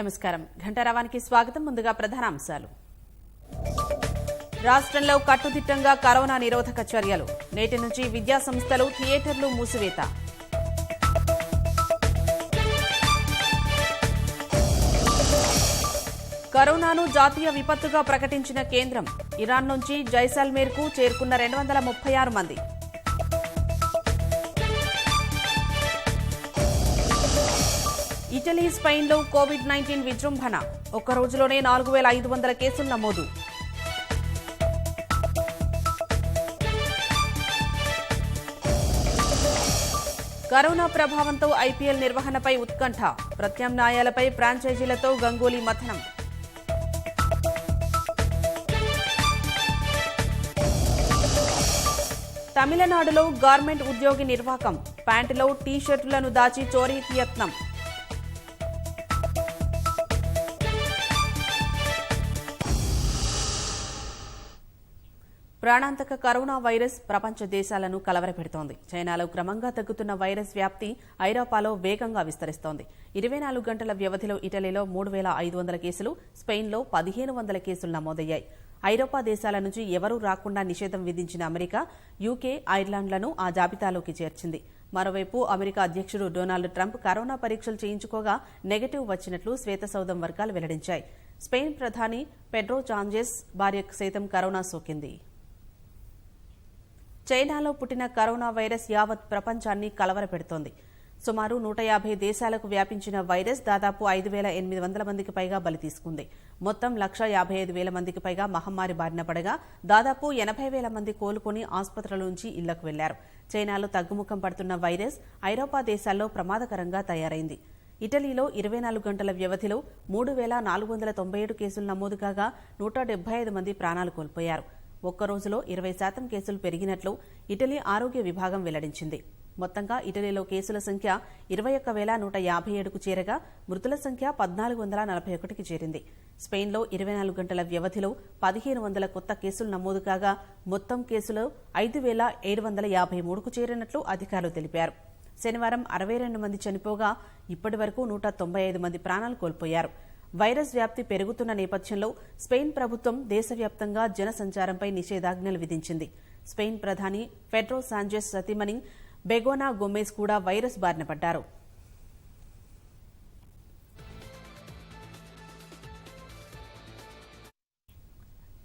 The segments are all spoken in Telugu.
నమస్కారం. ఘంటారావానికి స్వాగతం. ముందుగా ప్రధాన అంశాలు రాష్ట్రంలో కట్టుదిట్టంగా కరోనా నిరోధక చర్యలు. నేటి నుంచి విద్యా సంస్థలు థియేటర్లు మూసివేత. కరోనాను జాతీయ విపత్తుగా ప్రకటించిన కేంద్రం. ఇరాన్ నుంచి జైసాల్మేర్కు చేరుకున్న రెండు వందల ముప్పై ఆరు మంది. ఇటలీ స్పెయిన్లో కోవిడ్ నైన్టీన్ విజృంభణ. ఒక్క రోజులోనే నాలుగు వేల ఐదు వందల కేసులు నమోదు. కరోనా ప్రభావంతో ఐపీఎల్ నిర్వహణపై ఉత్కంఠ. ప్రత్యామ్నాయాలపై ఫ్రాంచైజీలతో గంగూలీ మథనం. తమిళనాడులో గార్మెంట్ ఉద్యోగి నిర్వాకం. ప్యాంటులో టీ షర్టులను దాచి చోరీకి యత్నం. ప్రాణాంతక కరోనా వైరస్ ప్రపంచ దేశాలను కలవరపెడుతోంది. చైనాలో క్రమంగా తగ్గుతున్న వైరస్ వ్యాప్తి ఐరోపాలో వేగంగా విస్తరిస్తోంది. ఇరవై నాలుగు గంటల వ్యవధిలో ఇటలీలో మూడు వేల ఐదు వందల కేసులు స్పెయిన్లో పదిహేను వందల కేసులు నమోదయ్యాయి. ఐరోపా దేశాల నుంచి ఎవరూ రాకుండా నిషేధం విధించిన అమెరికా యూకే ఐర్లాండ్లను ఆ జాబితాలోకి చేర్చింది. మరోవైపు అమెరికా అధ్యక్షుడు డొనాల్డ్ ట్రంప్ కరోనా పరీక్షలు చేయించుకోగా నెగటివ్ వచ్చినట్లు శ్వేతసౌధం వర్గాలు వెల్లడించాయి. స్పెయిన్ ప్రధాని పెడ్రో చాంజెస్ భార్యకు సైతం కరోనా సోకింది. చైనాలో పుట్టిన కరోనా వైరస్ యావత్ ప్రపంచాన్ని కలవరపెడుతోంది. సుమారు నూట యాభై దేశాలకు వ్యాపించిన వైరస్ దాదాపు ఐదు వేల ఎనిమిది వందల మందికి పైగా బలి తీసుకుంది. మొత్తం లక్ష యాభై ఐదు వేల మందికి పైగా మహమ్మారి బారిన పడగా దాదాపు ఎనభై వేల మంది కోలుకొని ఆసుపత్రుల నుంచి ఇళ్ళకు వెళ్ళారు. చైనాలో తగ్గుముఖం పడుతున్న వైరస్ ఐరోపా దేశాల్లో ప్రమాదకరంగా తయారైంది. ఇటలీలో ఇరవై నాలుగు గంటల వ్యవధిలో మూడు వేల నాలుగు వందల తొంభై ఏడు కేసులు నమోదు కాగా నూట డెబ్బై ఐదు మంది ప్రాణాలు కోల్పోయారు. ఒక్క రోజులో ఇరవై శాతం కేసులు పెరిగినట్లు ఇటలీ ఆరోగ్య విభాగం వెల్లడించింది. మొత్తంగా ఇటలీలో కేసుల సంఖ్య ఇరవై ఒక్క వేల నూట యాభై ఏడుకు చేరగా మృతుల సంఖ్య పద్నాలుగు వందల నలభై ఒకటికి చేరింది. స్పెయిన్లో ఇరవై నాలుగు గంటల వ్యవధిలో పదిహేను వందల కొత్త కేసులు నమోదు కాగా మొత్తం కేసులు ఐదు వేల ఏడు వందల యాభై మూడుకు చేరినట్లు అధికారులు తెలిపారు. శనివారం అరవై రెండు మంది చనిపోగా ఇప్పటి వరకు నూట తొంభై ఐదు మంది ప్రాణాలు కోల్పోయారు. వైరస్ వ్యాప్తి పెరుగుతున్న నేపథ్యంలో స్పెయిన్ ప్రభుత్వం దేశవ్యాప్తంగా జన సంచారంపై నిషేధాజ్ఞలు విధించింది. స్పెయిన్ ప్రధాని ఫెడ్రో సాంజెస్ సతీమణి బెగోనా గొమేజ్ కూడా వైరస్ బారిన పడ్డారు.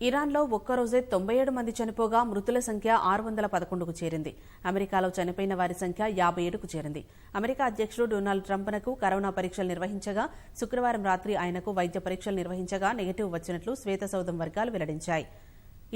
ఇరాన్లో ఒక్కరోజే తొంభై ఏడు మంది చనిపోగా మృతుల సంఖ్య ఆరు వందల పదకొండుకు చేరింది. అమెరికాలో చనిపోయిన వారి సంఖ్య యాభై ఏడుకు చేరింది. అమెరికా అధ్యక్షుడు డొనాల్డ్ ట్రంప్నకు కరోనా పరీక్షలు నిర్వహించగా శుక్రవారం రాత్రి ఆయనకు వైద్య పరీక్షలు నిర్వహించగా నెగటివ్ వచ్చినట్లు శ్వేతసౌధం వర్గాలు వెల్లడించాయి.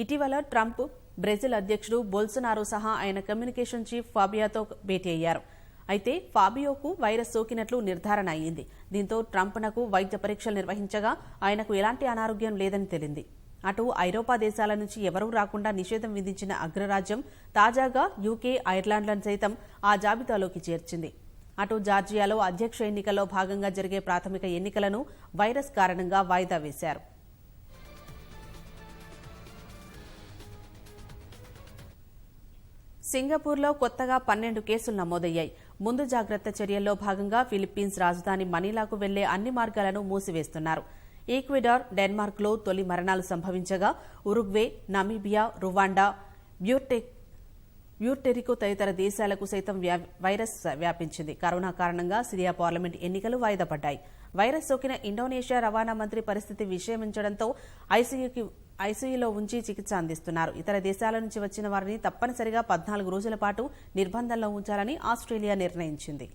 ఇటీవల ట్రంప్ బ్రెజిల్ అధ్యక్షుడు బొల్సనారో సహా ఆయన కమ్యూనికేషన్ చీఫ్ ఫాబియాతో భేటీ అయ్యారు. అయితే ఫాబియోకు వైరస్ సోకినట్లు నిర్ధారణ అయ్యింది. దీంతో ట్రంప్నకు వైద్య పరీక్షలు నిర్వహించగా ఆయనకు ఎలాంటి అనారోగ్యం లేదని తేలింది. అటు ఐరోపా దేశాల నుంచి ఎవరూ రాకుండా నిషేధం విధించిన అగ్రరాజ్యం తాజాగా యూకే ఐర్లాండ్లను సైతం ఆ జాబితాలోకి చేర్చింది. అటు జార్జియాలో అధ్యక్ష ఎన్నికల్లో భాగంగా జరిగే ప్రాథమిక ఎన్నికలను వైరస్ కారణంగా వాయిదా వేశారు. సింగపూర్లో కొత్తగా పన్నెండు కేసులు నమోదయ్యాయి. ముందు జాగ్రత్త చర్యల్లో భాగంగా ఫిలిప్పీన్స్ రాజధాని మనీలాకు వెళ్ళే అన్ని మార్గాలను మూసివేస్తున్నారు. ఈక్వెడార్ డెన్మార్క్లో తొలి మరణాలు సంభవించగా ఉరుగ్వే నమీబియా రువాండా బ్యూటెక్ బ్యూటెరికో తదితర దేశాలకు సైతం వ్యా- వైరస్ వ్యాపించింది. కరోనా కారణంగా సిరియా పార్లమెంట్ ఎన్నికలు వాయిదా పడ్డాయి వైరస్ సోకిన ఇండోనేషియా రవాణా మంత్రి పరిస్థితి విషమించడంతో ఐసీయూకి ఐసీయూలో ఉంచి చికిత్స అందిస్తున్నారు. ఇతర దేశాల నుంచి వచ్చిన వారిని తప్పనిసరిగా పద్నాలుగు రోజుల పాటు నిర్బంధంలో ఉంచాలని ఆస్ట్రేలియా నిర్ణయించింది.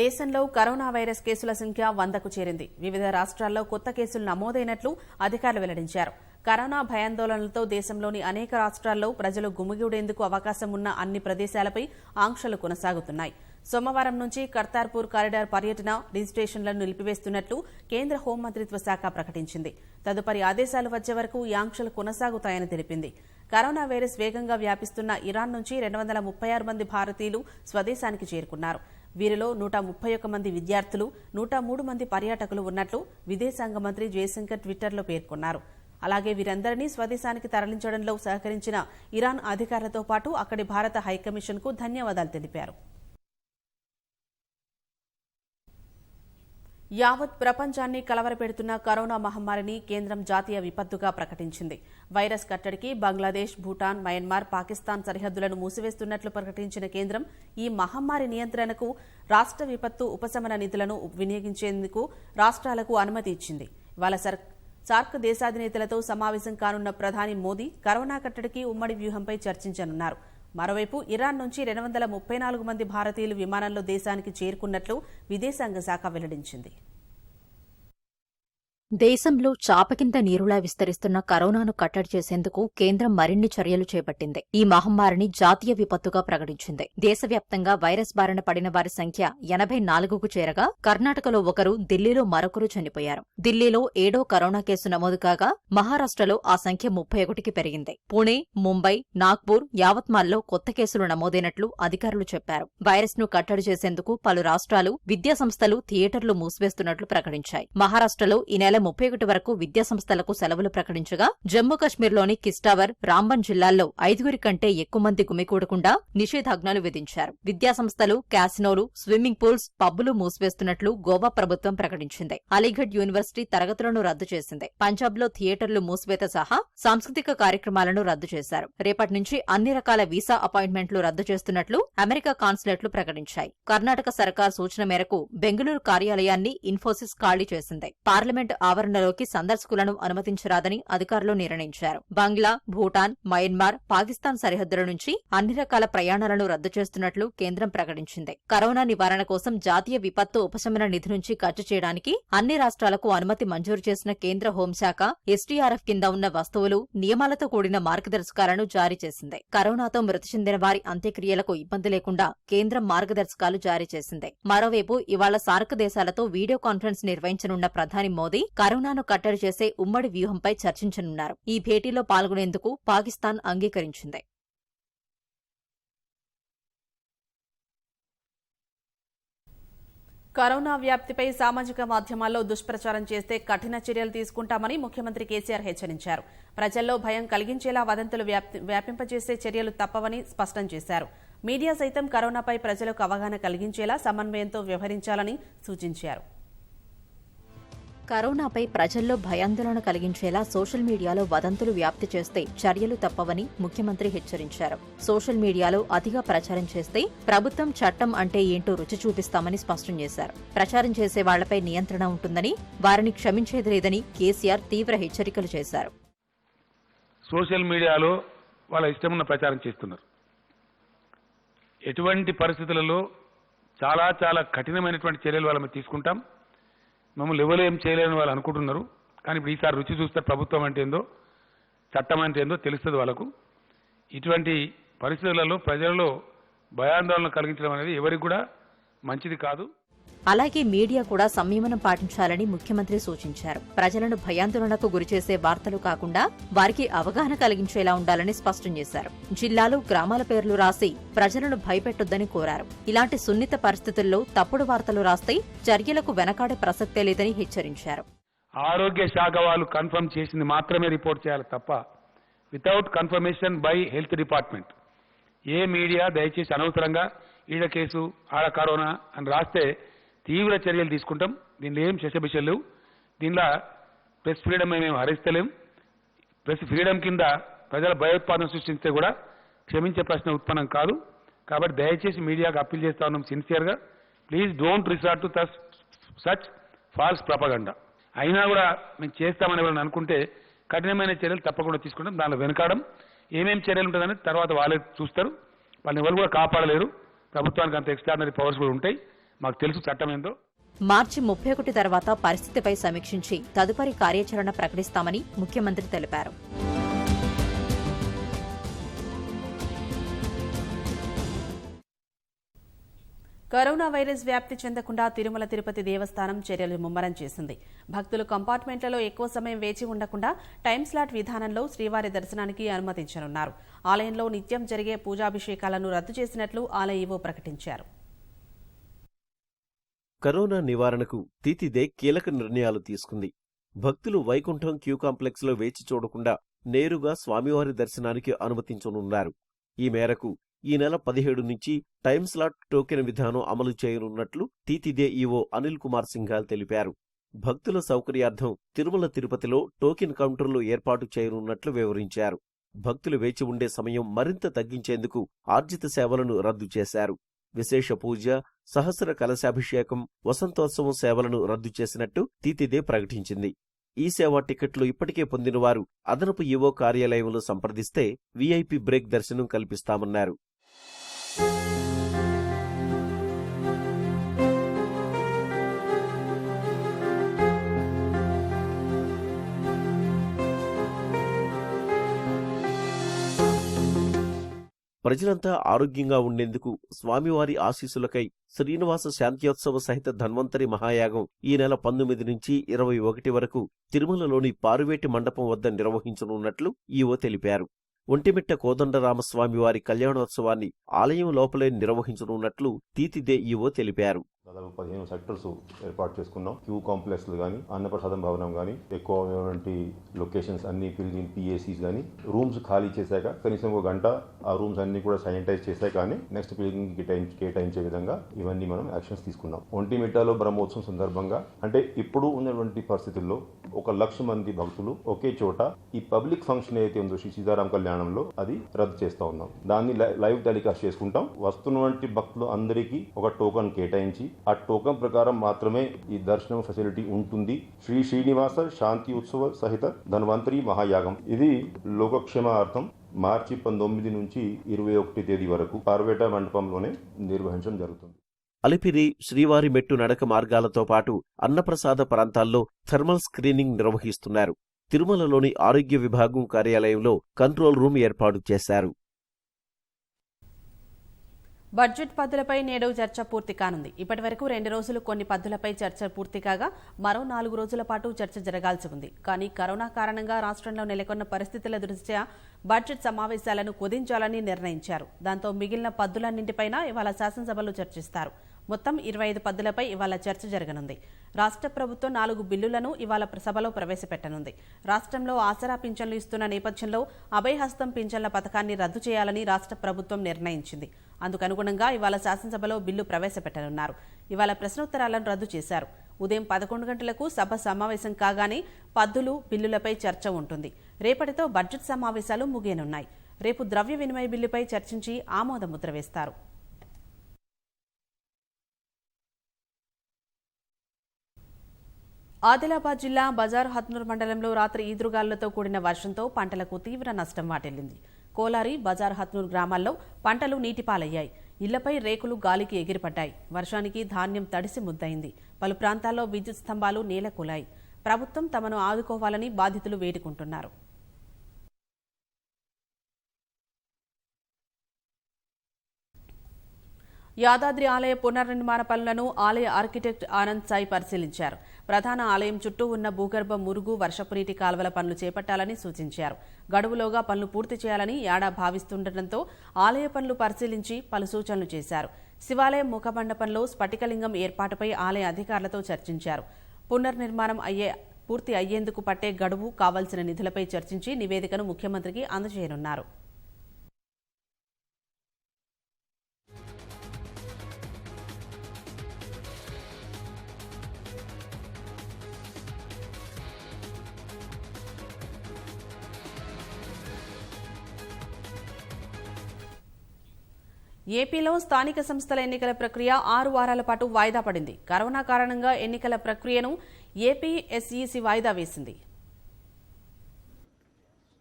దేశంలో కరోనా వైరస్ కేసుల సంఖ్య వందకు చేరింది. వివిధ రాష్ట్రాల్లో కొత్త కేసులు నమోదైనట్లు అధికారులు వెల్లడించారు. కరోనా భయాందోళనలతో దేశంలోని అనేక రాష్ట్రాల్లో ప్రజలు గుమిగూడేందుకు అవకాశం ఉన్న అన్ని ప్రదేశాలపై ఆంక్షలు కొనసాగుతున్నాయి. సోమవారం నుంచి కర్తార్పూర్ కారిడార్ పర్యటన రిజిస్ట్రేషన్లను నిలిపివేస్తున్నట్లు కేంద్ర హోంమంత్రిత్వ శాఖ ప్రకటించింది. తదుపరి ఆదేశాలు వచ్చే వరకు ఈ ఆంక్షలు కొనసాగుతాయని తెలిపింది. కరోనా వైరస్ వేగంగా వ్యాపిస్తున్న ఇరాన్ నుంచి రెండు వందల ముప్పై ఆరు మంది భారతీయులు స్వదేశానికి చేరుకున్నారు. వీరిలో నూట ముప్పై ఒక్క మంది విద్యార్థులు నూట మూడు మంది పర్యాటకులు ఉన్నట్లు విదేశాంగ మంత్రి జయశంకర్ ట్విట్టర్లో పేర్కొన్నారు. అలాగే వీరందరినీ స్వదేశానికి తరలించడంలో సహకరించిన ఇరాన్ అధికారులతో పాటు అక్కడి భారత హైకమిషన్కు ధన్యవాదాలు తెలిపారు. యావత్ ప్రపంచాన్ని కలవరపెడుతున్న కరోనా మహమ్మారిని కేంద్రం జాతీయ విపత్తుగా ప్రకటించింది. వైరస్ కట్టడికి బంగ్లాదేశ్ భూటాన్ మయన్మార్ పాకిస్తాన్ సరిహద్దులను మూసివేస్తున్నట్లు ప్రకటించిన కేంద్రం ఈ మహమ్మారి నియంత్రణకు రాష్ట్ర విపత్తు ఉపశమన నిధులను వినియోగించేందుకు రాష్ట్రాలకు అనుమతి ఇచ్చింది. ఇవాళ సార్క్ దేశాధినేతలతో సమావేశం కానున్న ప్రధాని మోదీ కరోనా కట్టడికి ఉమ్మడి వ్యూహంపై చర్చించనున్నారు. మరోవైపు ఇరాన్ నుంచి రెండు వందల ముప్పై నాలుగు మంది భారతీయులు విమానంలో దేశానికి చేరుకున్నట్లు విదేశాంగ శాఖ వెల్లడించింది. దేశంలో చాప కింద నీరులా విస్తరిస్తున్న కరోనాను కట్టడి చేసేందుకు కేంద్రం మరిన్ని చర్యలు చేపట్టింది. ఈ మహమ్మారిని జాతీయ విపత్తుగా ప్రకటించింది. దేశవ్యాప్తంగా వైరస్ బారిన పడిన వారి సంఖ్య ఎనభై నాలుగుకు చేరగా కర్ణాటకలో ఒకరు ఢిల్లీలో మరొకరు చనిపోయారు. ఢిల్లీలో ఏడో కరోనా కేసు నమోదు కాగా మహారాష్ట్రలో ఆ సంఖ్య ముప్పై ఒకటికి పెరిగింది. పుణె ముంబై నాగ్పూర్ యావత్మాల్లో కొత్త కేసులు నమోదైనట్లు అధికారులు చెప్పారు. వైరస్ను కట్టడి చేసేందుకు పలు రాష్ట్రాలు విద్యాసంస్థలు థియేటర్లు మూసివేస్తున్నట్లు ప్రకటించాయి. మహారాష్ట్రలో ఈ నెల ముప్పై ఒకటి వరకు విద్యాసంస్థలకు సెలవులు ప్రకటించగా జమ్మూ కశ్మీర్లోని కిస్టావర్ రాంబన్ జిల్లాల్లో ఐదుగురి కంటే ఎక్కువ మంది గుమికూడకుండా నిషేధాజ్ఞలు విధించారు. విద్యాసంస్థలు క్యాసినోలు స్విమ్మింగ్ పూల్స్ పబ్బులు మూసివేస్తున్నట్లు గోవా ప్రభుత్వం ప్రకటించింది. అలీగఢ్ యూనివర్సిటీ తరగతులను రద్దు చేసింది. పంజాబ్లో థియేటర్లు మూసివేత సహా సాంస్కృతిక కార్యక్రమాలను రద్దు చేశారు. రేపటి నుంచి అన్ని రకాల వీసా అపాయింట్మెంట్లు రద్దు చేస్తున్నట్లు అమెరికా కాన్సులేట్లు ప్రకటించాయి. కర్ణాటక సర్కార్ సూచన మేరకు బెంగళూరు కార్యాలయాన్ని ఇన్ఫోసిస్ ఖాళీ చేసింది. పార్లమెంట్ ఆవరణలోకి సందర్శకులను అనుమతించరాదని అధికారులు నిర్ణయించారు. బంగ్లా భూటాన్ మయన్మార్ పాకిస్తాన్ సరిహద్దుల నుంచి అన్ని రకాల ప్రయాణాలను రద్దు చేస్తున్నట్లు కేంద్రం ప్రకటించింది. కరోనా నివారణ కోసం జాతీయ విపత్తు ఉపశమన నిధి నుంచి ఖర్చు చేయడానికి అన్ని రాష్ట్రాలకు అనుమతి మంజూరు చేసిన కేంద్ర హోంశాఖ ఎస్టీఆర్ఎఫ్ కింద ఉన్న వస్తువులు నియమాలతో కూడిన మార్గదర్శకాలను జారీ చేసింది. కరోనాతో మృతి చెందిన వారి అంత్యక్రియలకు ఇబ్బంది లేకుండా కేంద్రం మార్గదర్శకాలు జారీ చేసింది. మరోవైపు ఇవాళ సార్క్ దేశాలతో వీడియో కాన్ఫరెన్స్ నిర్వహించనున్న ప్రధాని మోదీ కరోనాను కట్టడి చేసే ఉమ్మడి వ్యూహంపై చర్చించనున్నారు. ఈ భేటీలో పాల్గొనేందుకు పాకిస్తాన్ అంగీకరించింది. కరోనా వ్యాప్తిపై సామాజిక మాధ్యమాల్లో దుష్ప్రచారం చేస్తే కఠిన చర్యలు తీసుకుంటామని ముఖ్యమంత్రి కేసీఆర్ హెచ్చరించారు. ప్రజల్లో భయం కలిగించేలా వదంతులు వ్యాప్తి- వ్యాపింపజేసే చర్యలు తప్పవని స్పష్టం చేశారు. మీడియా సైతం కరోనాపై ప్రజలకు అవగాహన కలిగించేలా సమన్వయంతో వ్యవహరించాలని సూచించారు. కరోనాపై ప్రజల్లో భయాందోళన కలిగించేలా సోషల్ మీడియాలో వదంతులు వ్యాప్తి చేస్తే చర్యలు తప్పవని ముఖ్యమంత్రి హెచ్చరించారు. సోషల్ మీడియాలో అతిగా ప్రచారం చేస్తే ప్రభుత్వం చట్టం అంటే ఏంటో రుచి చూపిస్తామని స్పష్టం చేశారు. ప్రచారం చేసే వాళ్ళపై నియంత్రణ ఉంటుందని వారిని క్షమించేది లేదని కేసీఆర్ తీవ్ర హెచ్చరికలు చేశారు. సోషల్ మీడియాలో వాళ్ళ ఇష్టమున్న ప్రచారం చేస్తున్నారు. ఎటువంటి పరిస్థితులలో చాలా చాలా కఠినమైనటువంటి చర్యలు వాళ్ళ తీసుకుంటాం. మమ్మల్ని ఎవరు ఏం చేయలేని వాళ్ళు అనుకుంటున్నారు. కానీ ఇప్పుడు ఈసారి రుచి చూస్తే ప్రభుత్వం అంటే ఏందో చట్టం అంటే ఏందో తెలుస్తుంది వాళ్ళకు. ఇటువంటి పరిస్థితులలో ప్రజలలో భయాందోళన కలిగించడం అనేది ఎవరికి కూడా మంచిది కాదు. అలాగే మీడియా కూడా సంయమనం పాటించాలని ముఖ్యమంత్రి సూచించారు. ప్రజలను భయాందోళనకు గురిచేసే వార్తలు కాకుండా వారికి అవగాహన కలిగించేలా ఉండాలని స్పష్టం చేశారు. జిల్లాలు గ్రామాల పేర్లు రాసి ప్రజలను భయపెట్టొద్దని కోరారు. ఇలాంటి సున్నిత పరిస్థితుల్లో తప్పుడు వార్తలు రాస్తే చర్యలకు వెనకాడే ప్రసక్తే లేదని హెచ్చరించారు. ఆరోగ్య శాఖ వాళ్ళు కన్ఫర్మ్ చేసింది మాత్రమే రిపోర్ట్ చేయాలి తప్ప without confirmation by health department. A media దయచేసి అనవసరంగా ఈడ కేసు ఆడ కరోనా అని రాస్తే తీవ్ర చర్యలు తీసుకుంటాం. దీనిలో ఏం శశబిషలు లేవు. దీనిలో ప్రెస్ ఫ్రీడమ్ మేము హరిస్తలేం. ప్రెస్ ఫ్రీడమ్ కింద ప్రజల భయోత్పాదన సృష్టిస్తే కూడా క్షమించే ప్రశ్న ఉత్పన్నం కాదు. కాబట్టి దయచేసి మీడియాకు అప్పీల్ చేస్తా ఉన్నాం సిన్సియర్గా please don't resort to such false propaganda అయినా కూడా మేము చేస్తామని ఎవరైనా అనుకుంటే కఠినమైన చర్యలు తప్పకుండా తీసుకుంటాం. దానిలో వెనకాడం ఏమేమి చర్యలు ఉంటుందని తర్వాత వాళ్ళే చూస్తారు. వాళ్ళని ఎవరు కూడా కాపాడలేరు. ప్రభుత్వానికి అంత ఎక్స్ట్రాడినరీ పవర్స్ కూడా ఉంటాయి. మాకు తెలుసు చట్టం ఏందో. మార్చి ముప్పై ఒకటి తర్వాత పరిస్థితిపై సమీక్షించి తదుపరి కార్యాచరణ ప్రకటిస్తామని ముఖ్యమంత్రి తెలిపారు. కరోనా వైరస్ వ్యాప్తి చెందకుండా తిరుమల తిరుపతి దేవస్థానం చర్యలు ముమ్మరం చేసింది. భక్తులు కంపార్ట్మెంట్లలో ఎక్కువ సమయం వేచి ఉండకుండా టైం స్లాట్ విధానంలో శ్రీవారి దర్శనానికి అనుమతించనున్నారు. ఆలయంలో నిత్యం జరిగే పూజాభిషేకాలను రద్దు చేసినట్లు ఆలయ ఈవో ప్రకటించారు. కరోనా నివారణకు తీతిదే కీలక నిర్ణయాలు తీసుకుంది. భక్తులు వైకుంఠం క్యూ కాంప్లెక్స్లో వేచి చూడకుండా నేరుగా స్వామివారి దర్శనానికి అనుమతించనున్నారు. ఈ మేరకు ఈ నెల పదిహేడు నుంచి టైమ్ స్లాట్ టోకెన్ విధానం అమలు చేయనున్నట్లు తీతిదే ఈవో అనిల్ కుమార్ సింఘాల్ తెలిపారు. భక్తుల సౌకర్యార్థం తిరుమల తిరుపతిలో టోకెన్ కౌంటర్లు ఏర్పాటు చేయనున్నట్లు వివరించారు. భక్తులు వేచి ఉండే సమయం మరింత తగ్గించేందుకు ఆర్జిత సేవలను రద్దు చేశారు. విశేష పూజ సహస్ర కలశాభిషేకం వసంతోత్సవం సేవలను రద్దు చేసినట్టు తీతిదే ప్రకటించింది. ఈ సేవా టికెట్లు ఇప్పటికే పొందినవారు అదనపు ఈవో కార్యాలయంలో సంప్రదిస్తే వీఐపీ బ్రేక్ దర్శనం కల్పిస్తామన్నారు. ప్రజలంతా ఆరోగ్యంగా ఉండేందుకు స్వామివారి ఆశీస్సులకై శ్రీనివాస శాంత్యోత్సవ సహిత ధన్వంతరి మహాయాగం ఈ నెల పంతొమ్మిది నుంచి ఇరవై ఒకటి వరకు తిరుమలలోని పారువేటి మండపం వద్ద నిర్వహించనున్నట్లు ఈవో తెలిపారు. ఒంటిమిట్ట కోదండరామస్వామివారి కళ్యాణోత్సవాన్ని ఆలయం లోపలే నిర్వహించనున్నట్లు తీతిదే ఈవో తెలిపారు. దాదాపు పదిహేను సెక్టర్స్ ఏర్పాటు చేసుకున్నాం. క్యూ కాంప్లెక్స్లు కానీ అన్నప్రసాదం భవనం కానీ ఎక్కువ లొకేషన్స్ అన్ని ఫిల్ పిఏసీస్ కానీ రూమ్స్ ఖాళీ చేశాక కనీసం ఒక గంట ఆ రూమ్స్ అన్ని కూడా శానిటైజ్ చేశాక కానీ నెక్స్ట్ పిల్లింగ్ కేటాయించే కేటాయించే విధంగా ఇవన్నీ మనం యాక్షన్స్ తీసుకున్నాం. ఒంటిమిట్టాలో బ్రహ్మోత్సవం సందర్భంగా అంటే ఇప్పుడు ఉన్నటువంటి పరిస్థితుల్లో ఒక లక్ష మంది భక్తులు ఒకే చోట ఈ పబ్లిక్ ఫంక్షన్ ఏదైతే ఉందో శ్రీ సీతారాం కళ్యాణంలో అది రద్దు చేస్తూ ఉన్నాం. దాన్ని లై- లైవ్ టెలికాస్ట్ చేసుకుంటాం. వస్తున్నటువంటి భక్తులు అందరికీ ఒక టోకన్ కేటాయించి ఆ టోకన్ ప్రకారం మాత్రమే ఈ దర్శనం ఫెసిలిటీ ఉంటుంది. శ్రీ శ్రీనివాస శాంతి ఉత్సవ సహిత ధన్వంతరి మహాయాగం. ఇది లోకక్షేమార్థం మార్చి పంతొమ్మిది నుంచి ఇరవై ఒకటి తేదీ వరకు పార్వేట మండపంలోనే నిర్వహించడం జరుగుతుంది. అలిపిరి శ్రీవారి మెట్టు నడక మార్గాలతో పాటు అన్నప్రసాద ప్రాంతాల్లో థర్మల్ స్క్రీనింగ్ నిర్వహిస్తున్నారు. తిరుమలలోని ఆరోగ్య విభాగం కార్యాలయంలో కంట్రోల్ రూమ్ ఏర్పాటు చేశారు. బడ్జెట్ పద్దులపై నేడు చర్చ పూర్తి కానుంది. ఇప్పటి వరకు రెండు రోజులు కొన్ని పద్దులపై చర్చ పూర్తి కాగా మరో నాలుగు రోజుల పాటు చర్చ జరగాల్సి ఉంది. కానీ కరోనా కారణంగా రాష్ట్రంలో నెలకొన్న పరిస్థితుల దృష్ట్యా బడ్జెట్ సమావేశాలను కుదించాలని నిర్ణయించారు. దాంతో మిగిలిన పద్దులన్నింటిపైన ఇవాళ శాసనసభలో చర్చిస్తారు. మొత్తం ఇరవై ఐదు పద్దులపై ఇవాళ చర్చ జరగనుంది. రాష్ట్ర ప్రభుత్వం నాలుగు బిల్లులను ఇవాళ సభలో ప్రవేశపెట్టనుంది. రాష్ట్రంలో ఆసరా పింఛన్లు ఇస్తున్న నేపథ్యంలో అభయహస్తం పింఛన్ల పథకాన్ని రద్దు చేయాలని రాష్ట్ర ప్రభుత్వం నిర్ణయించింది. అందుకనుగుణంగా ఇవాళ శాసనసభలో బిల్లు ప్రవేశపెట్టనున్నారు. ఇవాళ ప్రశ్నోత్తరాలను రద్దు చేశారు. ఉదయం పదకొండు గంటలకు సభ సమావేశం కాగానే పద్దులు బిల్లులపై చర్చ ఉంటుంది. రేపటితో బడ్జెట్ సమావేశాలు ముగియనున్నాయి. రేపు ద్రవ్య వినిమయ బిల్లుపై చర్చించి ఆమోద ముద్ర వేస్తారు. ఆదిలాబాద్ జిల్లా బజార్ హత్నూర్ మండలంలో రాత్రి ఈదురుగాలులతో కూడిన వర్షంతో పంటలకు తీవ్ర నష్టం వాటిల్లింది. కోలారి బజార్ హత్నూర్ గ్రామాల్లో పంటలు నీటిపాలయ్యాయి. ఇళ్ళపై రేకులు గాలికి ఎగిరిపడ్డాయి. వర్షానికి ధాన్యం తడిసి ముద్దయింది. పలు ప్రాంతాల్లో విద్యుత్ స్తంభాలు నేలకూలాయి. ప్రభుత్వం తమను ఆదుకోవాలని బాధితులు వేడుకుంటున్నారు. యాదాద్రి ఆలయ పునర్నిర్మాణ పనులను ఆలయ ఆర్కిటెక్ట్ ఆనంద్ సాయి పరిశీలించారు. ప్రధాన ఆలయం చుట్టూ ఉన్న భూగర్భ మురుగు వర్షపు నీటి కాల్వల పనులు చేపట్టాలని సూచించారు. గడువులోగా పనులు పూర్తి చేయాలని యాడా భావిస్తుండటంతో ఆలయ పనులు పరిశీలించి పలు సూచనలు చేశారు. శివాలయం ముఖమండపంలో స్ఫటికలింగం ఏర్పాటుపై ఆలయ అధికారులతో చర్చించారు. పునర్నిర్మాణం అయ్యే పూర్తి అయ్యేందుకు పట్టే గడువు కావాల్సిన నిధులపై చర్చించి నివేదికను ముఖ్యమంత్రికి అందజేయనున్నారు. ఏపీలో స్థానిక సంస్థల ఎన్నికల ప్రక్రియ ఆరు వారాల పాటు వాయిదా పడింది. కరోనా కారణంగా ఎన్నికల ప్రక్రియను ఏపీ ఎస్ఈసి వాయిదా వేసింది.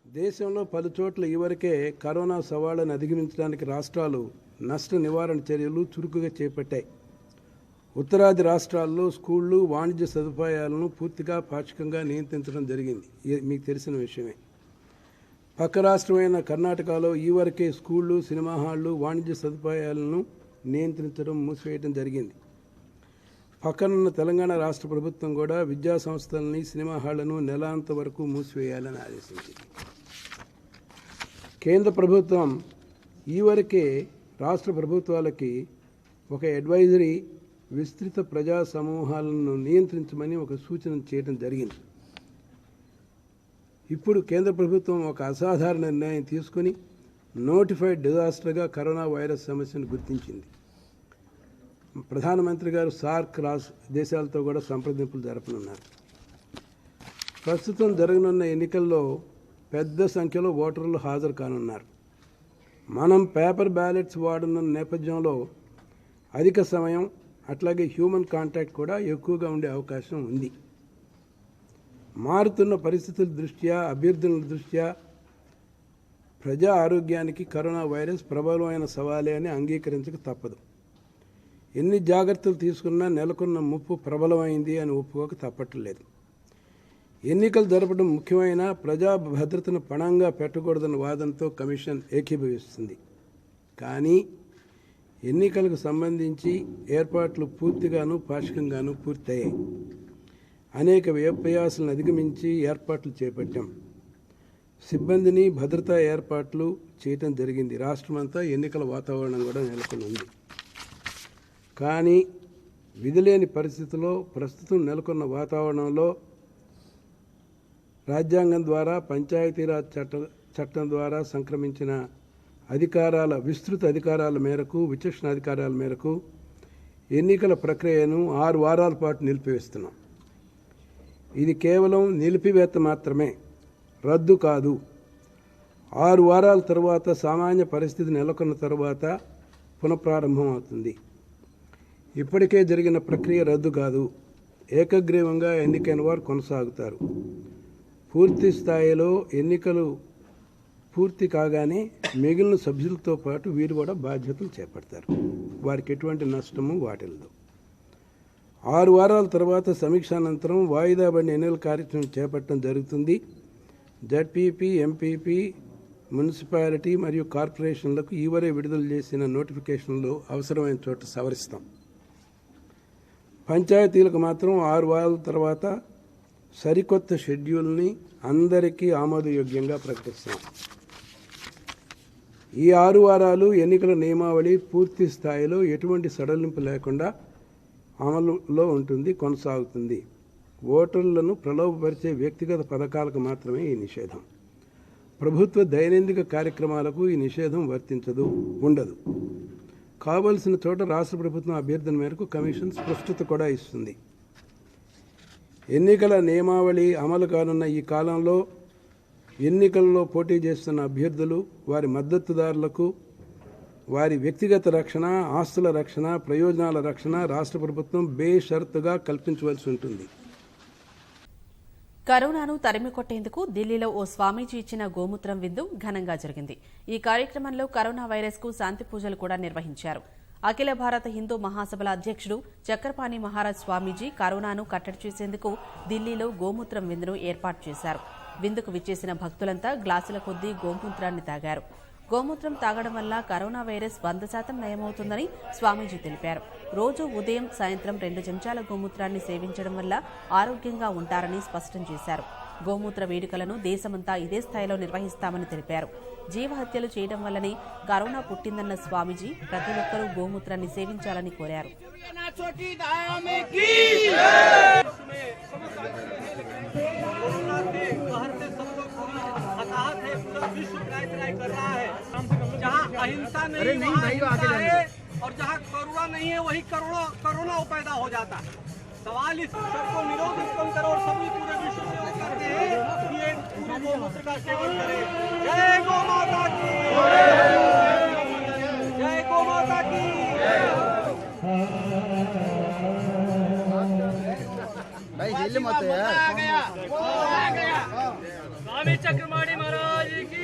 దేశంలో పలు చోట్ల ఇవరకే కరోనా సవాళ్ళను అధిగమించడానికి రాష్ట్రాలు నష్ట నివారణ చర్యలు చురుకుగా చేపట్టాయి. ఉత్తరాది రాష్ట్రాల్లో స్కూళ్ళు వాణిజ్య సదుపాయాలను పూర్తిగా పాక్షికంగా నియంత్రించడం జరిగింది. మీకు తెలిసిన విషయమే. పక్క రాష్ట్రమైన కర్ణాటకలో ఈ వరకే స్కూళ్ళు సినిమా హాళ్ళు వాణిజ్య సదుపాయాలను నియంత్రించడం మూసివేయడం జరిగింది. పక్కనున్న తెలంగాణ రాష్ట్ర ప్రభుత్వం కూడా విద్యా సంస్థలని సినిమా హాళ్ళను నెలాంత వరకు మూసివేయాలని ఆదేశించింది. కేంద్ర ప్రభుత్వం ఈవరకే రాష్ట్ర ప్రభుత్వాలకి ఒక అడ్వైజరీ విస్తృత ప్రజా సమూహాలను నియంత్రించమని ఒక సూచన చేయడం జరిగింది. ఇప్పుడు కేంద్ర ప్రభుత్వం ఒక అసాధారణ నిర్ణయం తీసుకుని నోటిఫైడ్ డిజాస్టర్గా కరోనా వైరస్ సమస్యను గుర్తించింది. ప్రధానమంత్రి గారు సార్క్ రాస్ దేశాలతో కూడా సంప్రదింపులు జరపనున్నారు. ప్రస్తుతం జరగనున్న ఎన్నికల్లో పెద్ద సంఖ్యలో ఓటర్లు హాజరు కానున్నారు. మనం పేపర్ బ్యాలెట్స్ వాడున్న నేపథ్యంలో అధిక సమయం అట్లాగే హ్యూమన్ కాంటాక్ట్ కూడా ఎక్కువగా ఉండే అవకాశం ఉంది. మారుతున్న పరిస్థితుల దృష్ట్యా అభ్యర్థుల దృష్ట్యా ప్రజా ఆరోగ్యానికి కరోనా వైరస్ ప్రబలమైన సవాలే అని అంగీకరించక తప్పదు. ఎన్ని జాగ్రత్తలు తీసుకున్నా నెలకొన్న ముప్పు ప్రబలమైంది అని ఒప్పుకోక తప్పట్లేదు. ఎన్నికలు జరపడం ముఖ్యమైన ప్రజా భద్రతను పణంగా పెట్టకూడదన్న వాదనతో కమిషన్ ఏకీభవిస్తుంది. కానీ ఎన్నికలకు సంబంధించి ఏర్పాట్లు పూర్తిగాను పాక్షికంగాను పూర్తయ్యాయి. అనేక వ్యప్రయాసాలను అధిగమించి ఏర్పాట్లు చేపట్టాం. సిబ్బందిని భద్రతా ఏర్పాట్లు చేయటం జరిగింది. రాష్ట్రమంతా ఎన్నికల వాతావరణం కూడా నెలకొని ఉంది కానీ విధిలేని పరిస్థితుల్లో ప్రస్తుతం నెలకొన్న వాతావరణంలో రాజ్యాంగం ద్వారా పంచాయతీరాజ్ చట్ట చట్టం ద్వారా సంక్రమించిన అధికారాల విస్తృత అధికారాల మేరకు విచక్షణ అధికారాల మేరకు ఎన్నికల ప్రక్రియను ఆరు వారాల పాటు నిలిపివేస్తున్నాం. ఇది కేవలం నిలిపివేత మాత్రమే. రద్దు కాదు. ఆరు వారాల తర్వాత సామాన్య పరిస్థితి నెలకొన్న తరువాత పునఃప్రారంభం అవుతుంది ఇప్పటికే జరిగిన ప్రక్రియ రద్దు కాదు. ఏకగ్రీవంగా ఎన్నికైన వారు కొనసాగుతారు. పూర్తి స్థాయిలో ఎన్నికలు పూర్తి కాగానే మిగిలిన సభ్యులతో పాటు వీరు కూడా బాధ్యతలు చేపడతారు. వారికి ఎటువంటి నష్టము వాటిల్లదు. ఆరు వారాల తర్వాత సమీక్ష అనంతరం వాయిదా పడిన ఎన్నికల కార్యక్రమం చేపట్టడం జరుగుతుంది. జడ్పీపీ ఎంపీపీ మున్సిపాలిటీ మరియు కార్పొరేషన్లకు ఈవరే విడుదల చేసిన నోటిఫికేషన్లు అవసరమైన చోట సవరిస్తాం. పంచాయతీలకు మాత్రం ఆరు వారాల తర్వాత సరికొత్త షెడ్యూల్ని అందరికీ ఆమోదయోగ్యంగా ప్రకటిస్తాం. ఈ ఆరు వారాలు ఎన్నికల నియమావళి పూర్తి స్థాయిలో ఎటువంటి సడలింపు లేకుండా అమలులో ఉంటుంది కొనసాగుతుంది. ఓటర్లను ప్రలోభపరిచే వ్యక్తిగత పథకాలకు మాత్రమే ఈ నిషేధం. ప్రభుత్వ దైనందిక కార్యక్రమాలకు ఈ నిషేధం వర్తించదు ఉండదు. కావలసిన చోట రాష్ట్ర ప్రభుత్వం అభ్యర్థన మేరకు కమిషన్ స్పష్టత కూడా ఇస్తుంది. ఎన్నికల నియమావళి అమలు కానున్న ఈ కాలంలో ఎన్నికల్లో పోటీ చేస్తున్న అభ్యర్థులు వారి మద్దతుదారులకు వారి వ్యక్తిగత రక్షణ ఆస్తుల రక్షణ ప్రయోజనాల రక్షణ రాష్ట్ర ప్రభుత్వం బేషరతుగా కల్పించవలసి ఉంటుంది. కరోనాను తరిమికొట్టేందుకు ఢిల్లీలో ఓ స్వామీజీ ఇచ్చిన గోమూత్రం విందు ఘనంగా జరిగింది. ఈ కార్యక్రమంలో కరోనా వైరస్కు శాంతి పూజలు కూడా నిర్వహించారు. అఖిల భారత హిందూ మహాసభల అధ్యక్షుడు చక్రపాణి మహారాజ్ స్వామీజీ కరోనాను కట్టడి చేసేందుకు ఢిల్లీలో గోమూత్రం విందును ఏర్పాటు చేశారు. విందుకు విచ్చేసిన భక్తులంతా గ్లాసుల కొద్దీ గోమూత్రాన్ని తాగారు. గోమూత్రం తాగడం వల్ల కరోనా వైరస్ వంద శాతం నయమవుతుందని స్వామీజీ తెలిపారు. రోజు ఉదయం సాయంత్రం రెండు చెంచాల గోమూత్రాన్ని సేవించడం వల్ల ఆరోగ్యంగా ఉంటారని స్పష్టం చేశారు. గోమూత్ర వేడుకలను దేశమంతా ఇదే స్థాయిలో నిర్వహిస్తామని తెలిపారు. జీవహత్యలు చేయడం వల్లనే కరోనా పుట్టిందన్న స్వామీజీ ప్రతి ఒక్కరూ గోమూత్రాన్ని సేవించాలని కోరారు. अहिंसा नहीं अरे नहीं भाई आगे है और जहाँ करुणा नहीं है वही करोना करोना पैदा हो जाता है। सवाल इस सबको निरोध कम करो और सभी पूरे विश्व में वो करते हैं कि ये पूरे गौमूत्र का सेवन करें। जय गौ माता की। जय गौ माता की। भाई हिल मत यार स्वामी चक्रमाणी महाराज की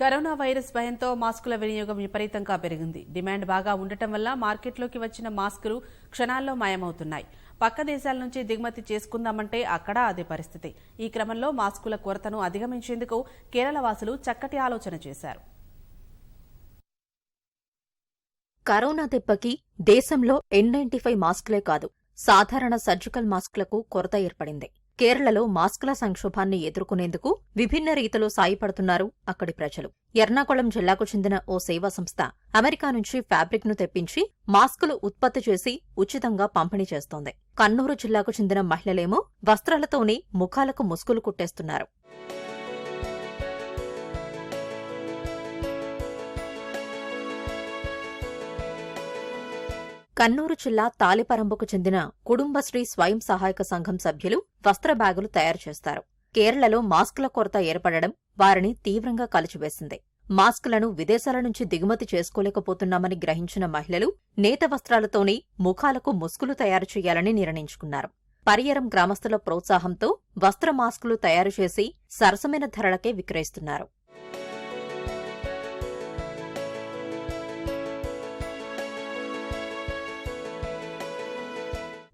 కరోనా వైరస్ భయంతో మాస్కుల వినియోగం విపరీతంగా పెరిగింది. డిమాండ్ బాగా ఉండటం వల్ల మార్కెట్లోకి వచ్చిన మాస్కులు క్షణాల్లో మాయమవుతున్నాయి. పక్క దేశాల నుంచి దిగుమతి చేసుకుందామంటే అక్కడ అదే పరిస్థితి. ఈ క్రమంలో మాస్కుల కొరతను అధిగమించేందుకు కేరళ వాసులు చక్కటి ఆలోచన చేశారు. కరోనా దెబ్బకి దేశంలో ఎన్ నైన్టీ ఫైవ్ మాస్కులే కాదు సాధారణ సర్జికల్ మాస్కులకు కొరత ఏర్పడింది. కేరళలో మాస్కుల సంక్షోభాన్ని ఎదుర్కొనేందుకు విభిన్న రీతిలో సాయపడుతున్నారు అక్కడి ప్రజలు. ఎర్నాకుళం జిల్లాకు చెందిన ఓ సేవా సంస్థ అమెరికా నుంచి ఫ్యాబ్రిక్ను తెప్పించి మాస్కులు ఉత్పత్తి చేసి ఉచితంగా పంపిణీ చేస్తోంది. కన్నూరు జిల్లాకు చెందిన మహిళలేమో వస్త్రాలతోనే ముఖాలకు ముసుగులు కుట్టేస్తున్నారు. కన్నూరు జిల్లా తాలిపరంబుకు చెందిన కుటుంబశ్రీ స్వయం సహాయక సంఘం సభ్యులు వస్త్ర బ్యాగులు తయారు చేస్తారు. కేరళలో మాస్కుల కొరత ఏర్పడడం వారిని తీవ్రంగా కలిచివేసింది. మాస్కులను విదేశాల నుంచి దిగుమతి చేసుకోలేకపోతున్నామని గ్రహించిన మహిళలు నేత వస్త్రాలతోనే ముఖాలకు ముసుగులు తయారు చేయాలని నిర్ణయించుకున్నారు. పరియరం గ్రామస్తుల ప్రోత్సాహంతో వస్త్ర మాస్కులు తయారు చేసి సరసమైన ధరలకే విక్రయిస్తున్నారు.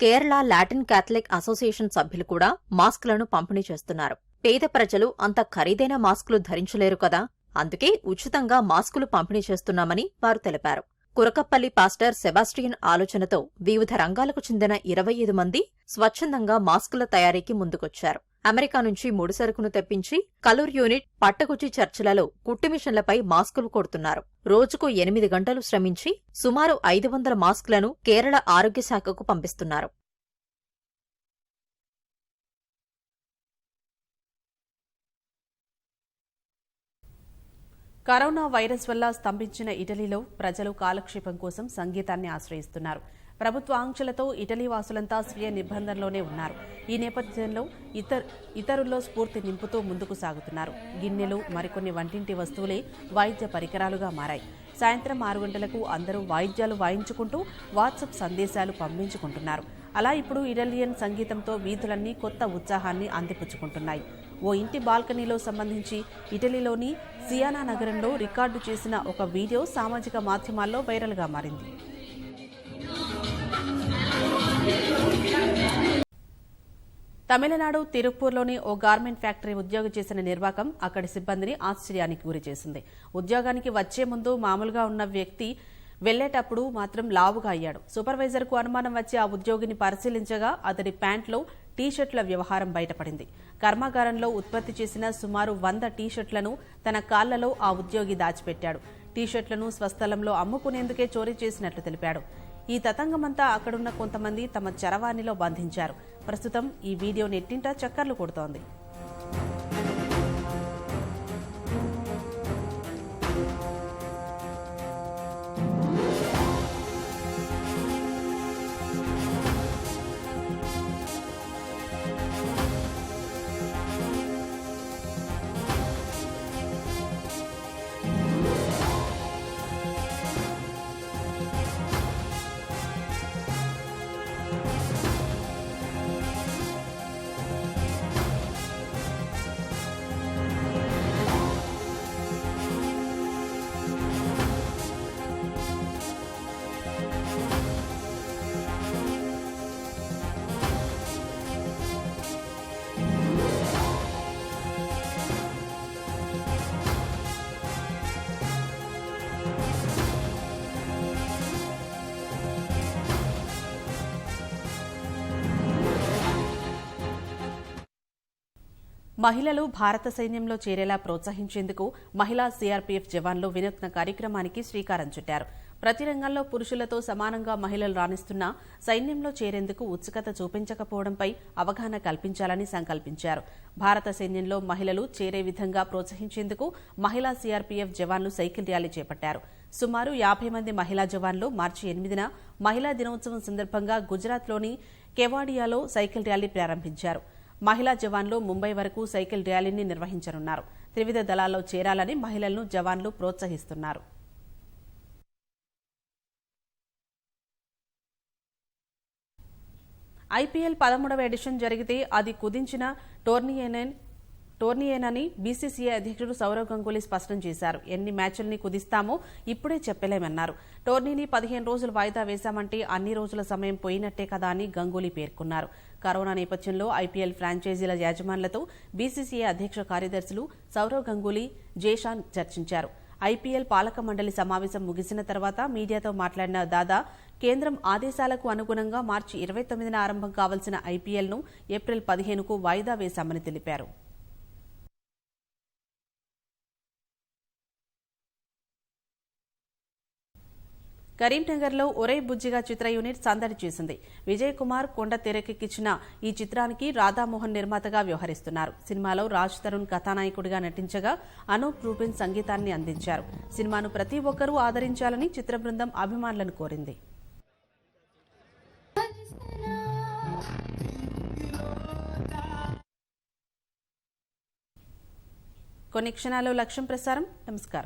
కేరళ లాటిన్ క్యాథలిక్ అసోసియేషన్ సభ్యులు కూడా మాస్కులను పంపిణీ చేస్తున్నారు. పేద ప్రజలు అంత ఖరీదైన మాస్కులు ధరించలేరు కదా. అందుకే ఉచితంగా మాస్కులు పంపిణీ చేస్తున్నామని వారు తెలిపారు. కురకప్పల్లి పాస్టర్ సెబాస్టియన్ ఆలోచనతో వివిధ రంగాలకు చెందిన ఇరవై ఐదు మంది స్వచ్ఛందంగా మాస్కుల తయారీకి ముందుకొచ్చారు. అమెరికా నుంచి ముడిసరుకును తెప్పించి కలూర్ యూనిట్ పట్టకుచ్చి చర్చిలలో కుట్టు మిషన్లపై మాస్కులు కొడుతున్నారు. రోజుకు ఎనిమిది గంటలు శ్రమించి సుమారు ఐదు వందల మాస్కులను కేరళ ఆరోగ్య శాఖకు పంపిస్తున్నారు. కరోనా వైరస్ వల్ల స్తంభించిన ఇటలీలో ప్రజలు కాలక్షేపం కోసం సంగీతాన్ని ఆశ్రయిస్తున్నారు. ప్రభుత్వ ఆంక్షలతో ఇటలీ వాసులంతా స్వీయ నిబంధనలోనే ఉన్నారు. ఈ నేపథ్యంలో ఇతర ఇతరుల్లో స్ఫూర్తి నింపుతూ ముందుకు సాగుతున్నారు. గిన్నెలు మరికొన్ని వంటింటి వస్తువులే వాయిద్య పరికరాలుగా మారాయి. సాయంత్రం ఆరు గంటలకు అందరూ వాయిద్యాలు వాయించుకుంటూ వాట్సాప్ సందేశాలు పంపించుకుంటున్నారు. అలా ఇప్పుడు ఇటాలియన్ సంగీతంతో వీధులన్నీ కొత్త ఉత్సాహాన్ని అందిపుచ్చుకుంటున్నాయి. ఓ ఇంటి బాల్కనీలో సంబంధించి ఇటలీలోని సియానా నగరంలో రికార్డు చేసిన ఒక వీడియో సామాజిక మాధ్యమాల్లో వైరల్గా మారింది. తమిళనాడు తిరుపూర్లోని ఓ గార్మెంట్ ఫ్యాక్టరీ ఉద్యోగి చేసిన నిర్వాకం అక్కడి సిబ్బందిని ఆశ్చర్యానికి గురిచేసింది. ఉద్యోగానికి వచ్చే ముందు మామూలుగా ఉన్న వ్యక్తి వెళ్ళేటప్పుడు మాత్రం లావుగా అయ్యాడు. సూపర్వైజర్కు అనుమానం వచ్చి ఆ ఉద్యోగిని పరిశీలించగా అతడి ప్యాంట్లో టీషర్ట్ల వ్యవహారం బయటపడింది. కర్మాగారంలో ఉత్పత్తి చేసిన సుమారు వంద టీషర్ట్లను తన కాళ్ళలో ఆ ఉద్యోగి దాచిపెట్టాడు. టీషర్ట్లను స్వస్థలంలో అమ్ముకునేందుకే చోరీ చేసినట్లు తెలిపాడు. ఈ తతంగమంతా అక్కడున్న కొంతమంది తమ చరవాణిలో బంధించారు. ప్రస్తుతం ఈ వీడియో నెట్టింట చక్కర్లు కొడుతోంది. మహిళలు భారత సైన్యంలో చేరేలా ప్రోత్సహించేందుకు మహిళా సీఆర్పీఎఫ్ జవాన్లు వినూత్న కార్యక్రమానికి శ్రీకారం చుట్టారు. ప్రతి రంగంలో పురుషులతో సమానంగా మహిళలు రాణిస్తున్నా సైన్యంలో చేరేందుకు ఉత్సుకత చూపించకపోవడంపై అవగాహన కల్పించాలని సంకల్పించారు. భారత సైన్యంలో మహిళలు చేరే విధంగా ప్రోత్సహించేందుకు మహిళా సీఆర్పీఎఫ్ జవాన్లు సైకిల్ ర్యాలీ చేపట్టారు. సుమారు యాభై మంది మహిళా జవాన్లు మార్చి ఎనిమిదిన మహిళా దినోత్సవం సందర్భంగా గుజరాత్లోని కెవాడియాలో సైకిల్ ర్యాలీ ప్రారంభించారు. మహిళా జవాన్లు ముంబై వరకు సైకిల్ ర్యాలీని నిర్వహించనున్నారు. త్రివిధ దళాల్లో చేరాలని మహిళలను జవాన్లు ప్రోత్సహిస్తున్నారు. ఐపీఎల్ పదమూడవ ఎడిషన్ జరిగితే అది కుదించిన టోర్నీయేనన్ టోర్నీయేనని బీసీసీఐ అధ్యక్షుడు సౌరవ్ గంగూలీ స్పష్టం చేశారు. ఎన్ని మ్యాచ్ల్ని కుదిస్తామో ఇప్పుడే చెప్పలేమన్నారు. టోర్నీని పదిహేను రోజులు వాయిదా వేశామంటే అన్ని రోజుల సమయం పోయినట్టే కదా అని గంగూలీ పేర్కొన్నారు. కరోనా నేపథ్యంలో ఐపీఎల్ ఫ్రాంచైజీల యాజమాన్లతో బీసీసీఐ అధ్యక్ష కార్యదర్శులు సౌరవ్ గంగూలీ జేషాన్ చర్చించారు. ఐపీఎల్ పాలక మండలి సమావేశం ముగిసిన తర్వాత మీడియాతో మాట్లాడిన దాదా కేంద్రం ఆదేశాలకు అనుగుణంగా మార్చి ఇరవై తొమ్మిదిన ఆరంభం కావాల్సిన ఐపీఎల్ను ఏప్రిల్ పదిహేనుకు వాయిదా వేశామని తెలిపారు. కరీంనగర్లో ఒరే బుజ్జిగా చిత్ర యూనిట్ సందడి చేసింది. విజయ్ కుమార్ కొండ తెరకెక్కించిన ఈ చిత్రానికి రాధామోహన్ నిర్మాతగా వ్యవహరిస్తున్నారు. సినిమాలో రాజ్ తరుణ్ కథానాయకుడిగా నటించగా అనూప్ రూబిన్ సంగీతాన్ని అందించారు. సినిమాను ప్రతి ఒక్కరూ ఆదరించాలని చిత్ర బృందం అభిమానులను కోరింది. కొన్ని క్షణాల్లో లక్ష్యం ప్రసారం. నమస్కారం.